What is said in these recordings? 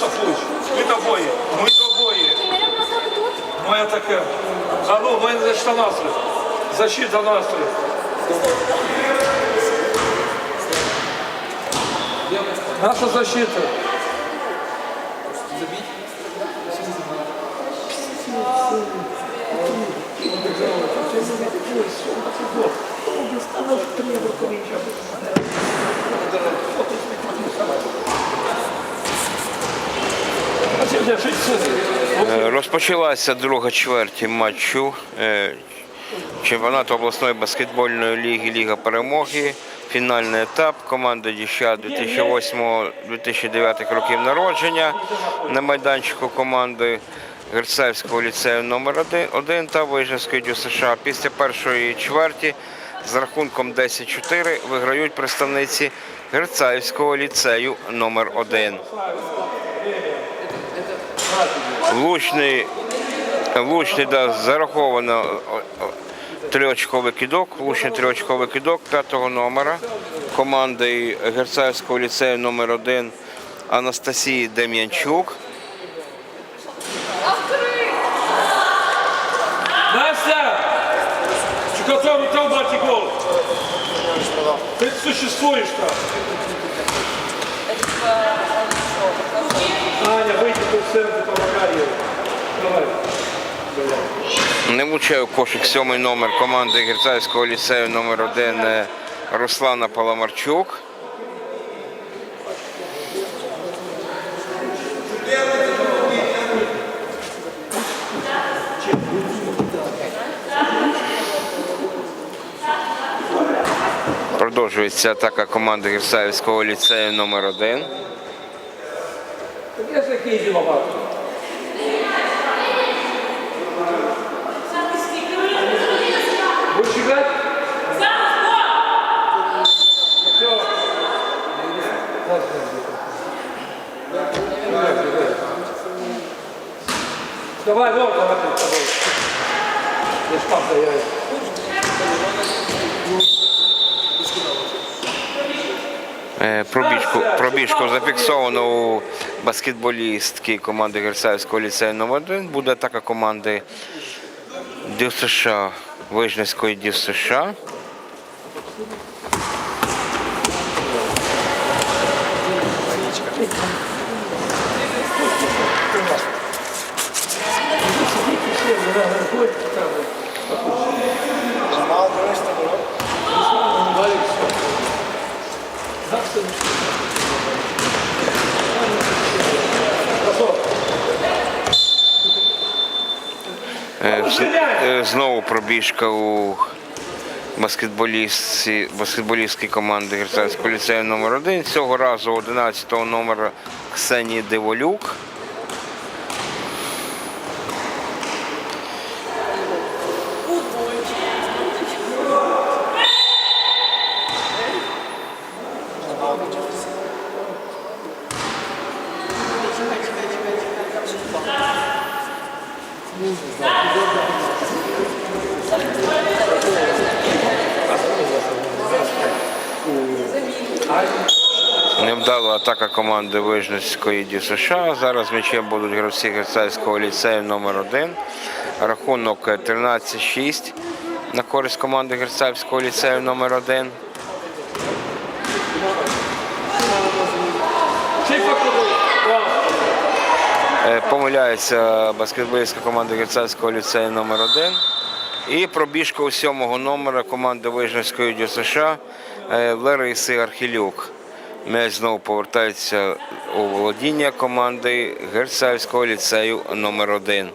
Софуч. Ми тобої. Ми тобої. Моя таке. А ну, в мене защита настрій. Защита настрій. Наша защита. Е, Розпочалася друга чверть матчу е, чемпіонату обласної баскетбольної ліги Ліга перемоги. Фінальний етап. Команда дівчат 2008-2009 років народження на майданчику команди Герцаївського ліцею номер 1 та Вижницької дю США. Після першої чверті з рахунком 10-4 виграють представниці Герцаївського ліцею номер 1 Влучний, влучний да, зараховано триочковий кидок, влучний триочковий кидок п'ятого номера команди Герцаївського ліцею номер 1 Анастасії Дем'янчук. Настя! Чукотов, там бати гол. Ты существуешь там. Не влучає кошик сьомий номер команди Герцаївського ліцею номер 1 е, Руслана Паламарчук. Продовжується атака команди Герцаївського ліцею номер 1 Esse essa aqui de Lobato? Пробіжку, пробіжку зафіксовано у баскетболістки команди Герцаївського ліцею номер 1 Буде атака команди Дів США, Вижницької Дів США. Е, з- е, Знову пробіжка у баскетболістській команди Герцаївського ліцею номер 1 Цього разу 11-го номера Ксенії Деволюк. Диволюк. Невдала атака команди Вижницької Ді США. Зараз м'ячем будуть гравці Герцаївського ліцею номер 1 Рахунок е, 13-6 на користь команди Герцаївського ліцею номер 1 Чей фактору? Е, Помиляється баскетболістська команда Герцаївського ліцею номер 1 І пробіжка у сьомого номера команди Вижницької Ді США Лариси Архілюк. М'яч знову повертається у володіння команди Герцаївського ліцею номер 1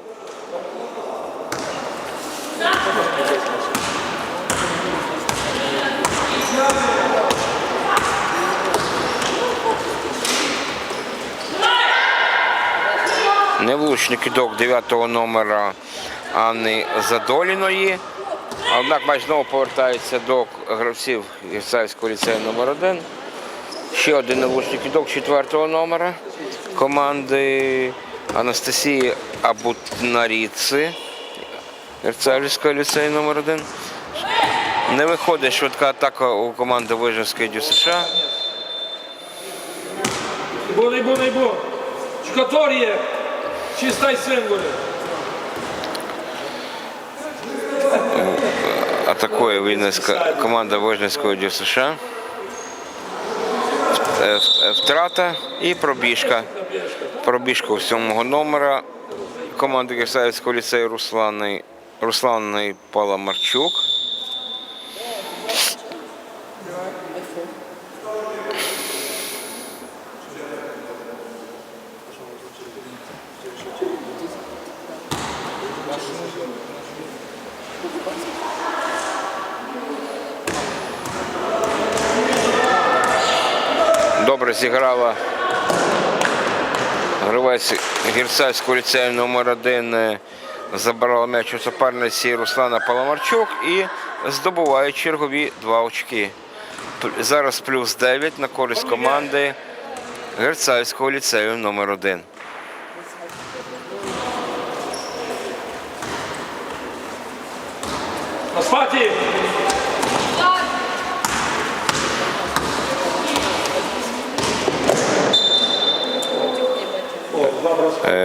Невлучний кидок 9 номера Анни Задоліної. Однак матч знову повертається до гравців Герцаївського ліцею номер 1 Ще один невлучний кидок 4 номера команди Анастасії Абутнаріци Герцаївського ліцею номер 1 Не виходить швидка атака у команди Вижівської Дю США. Ибо, ибо, ибо. Шкатор'є, чистай символи. Атакує Вінницька команда Вижницького США. В- е, Втрата і пробіжка. Пробіжка у сьомого номера команди Кисаївського ліцею Руслани, Руслани Паламарчук. Добре зіграла гравець Гірцайського ліцею номер 1 забирала м'яч у суперниці Руслана Паламарчук і здобуває чергові два очки. Зараз плюс 9 на користь команди Герцайського ліцею номер 1 На спаті.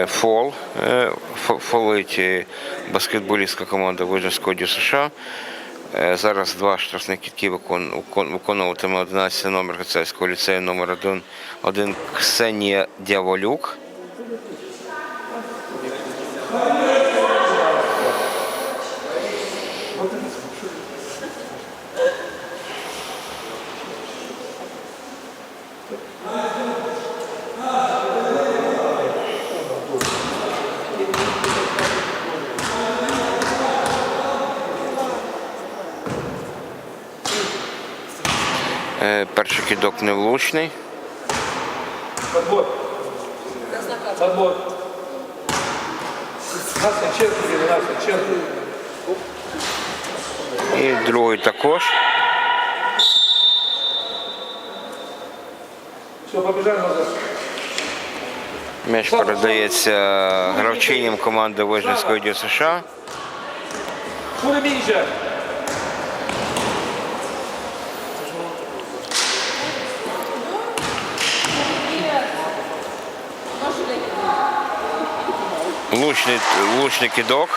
Фол. Е, Фолить баскетболістська команда Вижницького дю США. Е, Зараз два штрафних кітки викон- викон- виконуватиме 11 номер Гацельського ліцею номер 1 один Ксенія Дяволюк. Перший кидок невлучний. Подбор. Подбор. І другий також. М'яч передається гравчиням команди Вижницького дю США. Лучний, лучний кидок.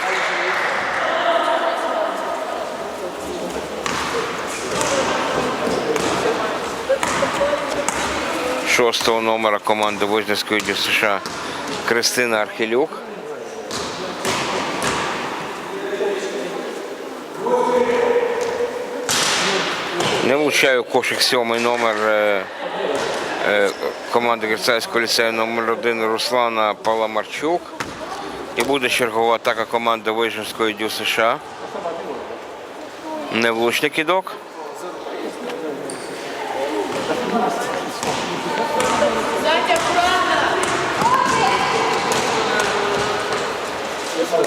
Шостого номера команди Вижницької дю США Кристина Архилюк. Не влучає у кошик сьомий номер е, е, команди Герцайського ліцею номер 1 Руслана Паламарчук. І буде чергова атака команди Вижницької дю США. Невлучний кидок.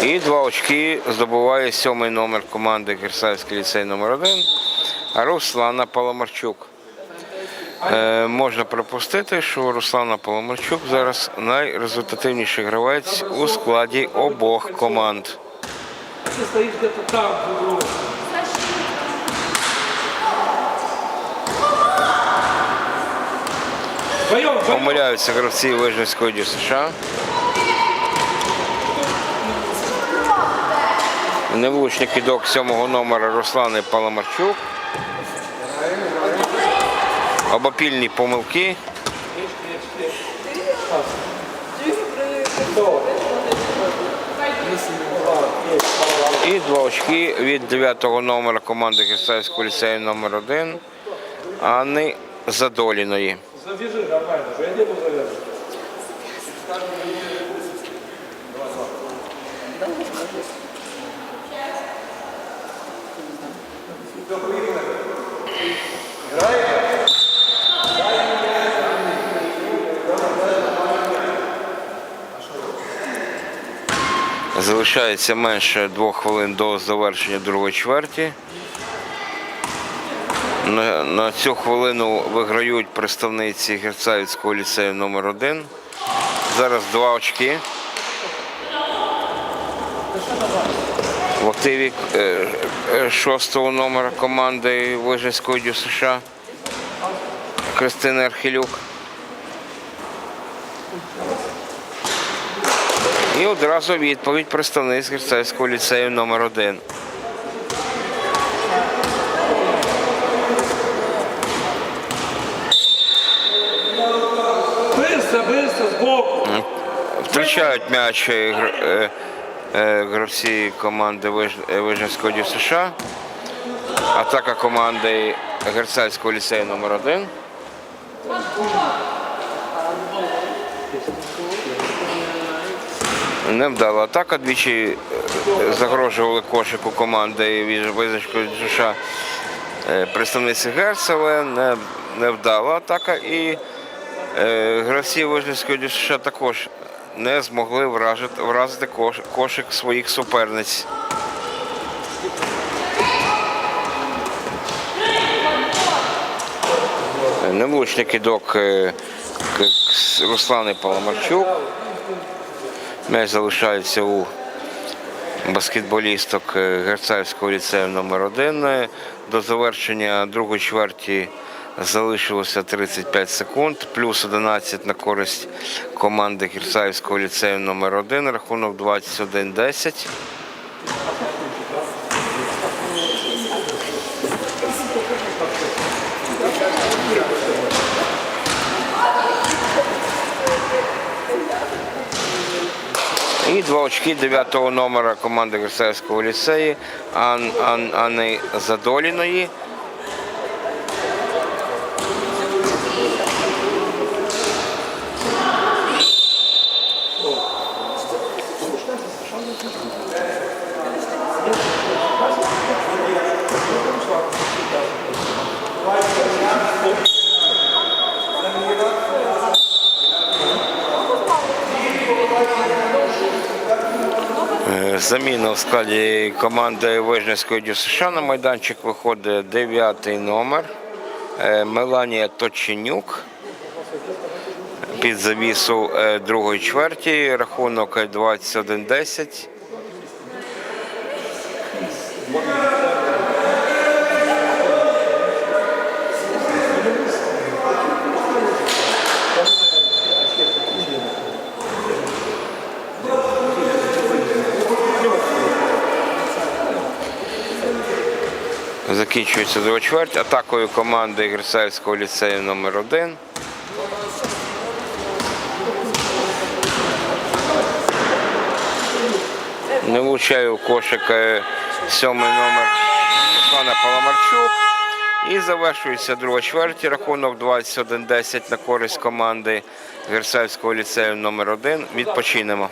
І два очки здобуває сьомий номер команди Герсайський ліцей номер 1 Руслана Паламарчук. Е, можна припустити, що Руслана Паламарчук зараз найрезультативніший гравець у складі обох команд. Помиляються гравці Вижницької дю США. Невлучний кидок сьомого номера Руслани Паламарчук. Обопільні помилки. І два очки від 9 номера команди Кисайського ліцею номер 1 Анни Задоліної. Завяжи нормально, я не буду завязывать. Залишається менше двох хвилин до завершення другої чверті. На, на цю хвилину виграють представниці Герцаївського ліцею номер 1 Зараз два очки. В активі е, е, шостого номера команди Вижницького дю США Кристини І одразу відповідь представник з Герцаївського ліцею номер 1 Бистро, бистро, збоку. Втрачають м'яч е, е, е, гравці команди Виж- Вижницького дю США. Атака команди Герцальського ліцею номер 1 Невдала атака. Двічі е, загрожували кошику команди від Вижницького США е, представниці Герц, але не, невдала атака. І Е, Гравці Вижницької ДЮСШ також не змогли вражити, вразити кош- кошик своїх суперниць. Невлучний кидок е, Руслани Паламарчук. М'яч залишається у баскетболісток е, Герцаївського ліцею номер 1 До завершення другої чверті залишилося 35 секунд, плюс 11 на користь команди Герцаївського ліцею номер 1 рахунок 21-10. І два очки 9 номера команди Герцаївського ліцею Ан, Ан, Анни Задоліної. Е, Заміна в складі команди Вижницької ДЮСШ на майданчик виходить дев'ятий номер е, Меланія Точенюк. Під завісу е, другої чверті, рахунок 21-10. Закінчується друга чверть атакою команди Герцаївського ліцею номер 1 Не влучає у кошик сьомий номер Руслана Паламарчук. І завершується друга чверть. Рахунок 21-10 на користь команди Герцаївського ліцею номер 1 Відпочинемо.